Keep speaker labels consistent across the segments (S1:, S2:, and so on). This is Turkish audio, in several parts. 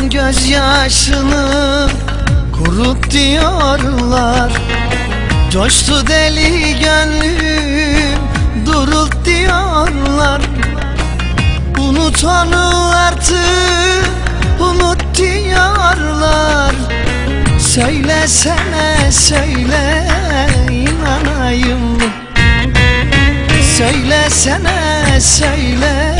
S1: Akan gözyaşını kurut diyorlar. Coştu deli gönlüm durult diyorlar. Unut onu artık unut diyorlar. Söylesene söyle inanayım Söylesene söyle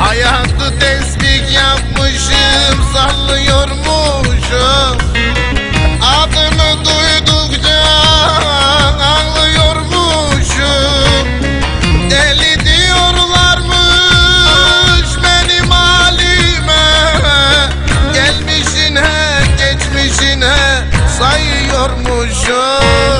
S2: Hayatı tesbih yapmışım sallıyormuşum. Adını duydukça ağlıyormuşum. Deli diyorlarmış benim halime. Gelmişine geçmişine sayıyormuşum